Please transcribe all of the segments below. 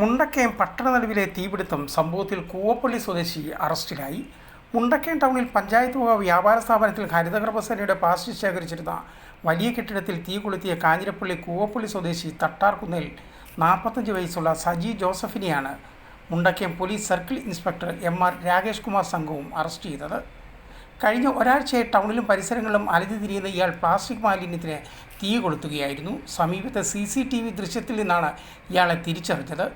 മുണ്ടക്കയം പട്ടണനടുവിലെ തീപിടുത്തം സംഭവത്തിൽ കൂവപ്പള്ളി സ്വദേശി അറസ്റ്റിലായി. മുണ്ടക്കയം ടൗണിൽ പഞ്ചായത്ത് വക വ്യാപാര സ്ഥാപനത്തിൽ ഹരിതകർമ്മസേനയുടെ പ്ലാസ്റ്റിക് ശേഖരിച്ചിരുന്ന വലിയ കെട്ടിടത്തിൽ തീ കൊളുത്തിയ കാഞ്ഞിരപ്പള്ളി കൂവപ്പള്ളി സ്വദേശി തട്ടാർകുന്നേൽ നാൽപ്പത്തഞ്ച് വയസ്സുള്ള Saji ജോസഫിനെയാണ് Mundakkayam police circle inspector M R Rakesh Kumar സംഘവും അറസ്റ്റ് ചെയ്തത്. കഴിഞ്ഞ ഒരാഴ്ചയായി ടൗണിലും പരിസരങ്ങളിലും അലഞ്ഞു തിരിയുന്ന ഇയാൾ പ്ലാസ്റ്റിക് മാലിന്യത്തിന് തീ കൊളുത്തുകയായിരുന്നു. സമീപത്തെ സി സി ടി വി ദൃശ്യത്തിൽ നിന്നാണ് ഇയാളെ തിരിച്ചറിഞ്ഞത്.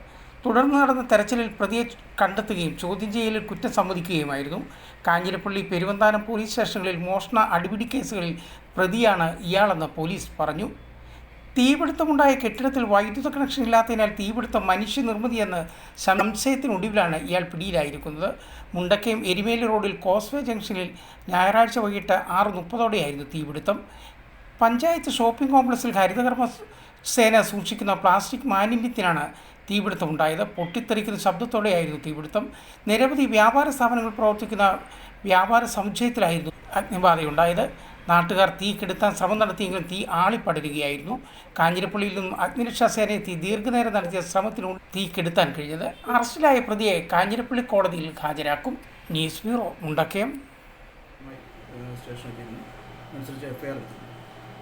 തുടർന്ന് നടന്ന തെരച്ചിലിൽ പ്രതിയെ കണ്ടെത്തുകയും ചോദ്യം ചെയ്യലിൽ കുറ്റം സമ്മതിക്കുകയുമായിരുന്നു. കാഞ്ഞിരപ്പള്ളി പെരുവന്താനം പോലീസ് സ്റ്റേഷനുകളിൽ മോഷണ അടിപിടി കേസുകളിൽ പ്രതിയാണ് ഇയാളെന്ന് പോലീസ് പറഞ്ഞു. തീപിടുത്തമുണ്ടായ കെട്ടിടത്തിൽ വൈദ്യുത കണക്ഷൻ ഇല്ലാത്തതിനാൽ തീപിടുത്തം മനുഷ്യനിർമ്മിതിയെന്ന് സംശയത്തിനൊടുവിലാണ് ഇയാൾ പിടിയിലായിരിക്കുന്നത്. മുണ്ടക്കയം എരിമേലി റോഡിൽ കോസ്വേ ജംഗ്ഷനിൽ ഞായറാഴ്ച വൈകിട്ട് ആറ് മുപ്പതോടെയായിരുന്നു തീപിടുത്തം. പഞ്ചായത്ത് ഷോപ്പിംഗ് കോംപ്ലക്സിൽ ഹരിതകർമ്മ സേന സൂക്ഷിക്കുന്ന പ്ലാസ്റ്റിക് മാലിന്യത്തിനാണ് തീപിടുത്തമുണ്ടായത്. പൊട്ടിത്തെറിക്കുന്ന ശബ്ദത്തോടെയായിരുന്നു തീപിടുത്തം. നിരവധി വ്യാപാര സ്ഥാപനങ്ങൾ പ്രവർത്തിക്കുന്ന വ്യാപാര സമുച്ചയത്തിലായിരുന്നു അഗ്നിബാധയുണ്ടായത്. നാട്ടുകാർ തീ കെടുത്താൻ ശ്രമം നടത്തിയെങ്കിലും തീ ആളിപ്പടരുകയായിരുന്നു കാഞ്ഞിരപ്പള്ളിയിൽ നിന്നും അഗ്നിരക്ഷാ സേന എത്തി ദീർഘനേരം നടത്തിയ ശ്രമത്തിനു തീ കെടുത്താൻ കഴിഞ്ഞത് അറസ്റ്റിലായ പ്രതിയെ കാഞ്ഞിരപ്പള്ളി കോടതിയിൽ ഹാജരാക്കും. News bureau Mundakkayam. അനുസരിച്ച് എഫ് ഐ ആർ എടുത്തു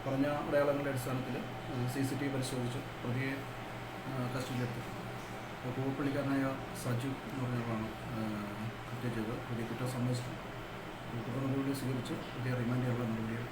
പറഞ്ഞ അടയാളങ്ങളുടെ അടിസ്ഥാനത്തിൽ സി സി ടി വി പരിശോധിച്ച് പ്രതിയെ കസ്റ്റഡിയിലെടുത്തു. കൂവപ്പള്ളിക്കാരനായ സജു എന്ന് പറഞ്ഞവരാണ് കൃത്യം ചെയ്തത്. പുതിയ കുറ്റം സമ്മതിച്ചു കുറ്റ നടപടി സ്വീകരിച്ച് പുതിയ റിമാൻഡ് ചെയ്യാനുള്ള നടപടികൾ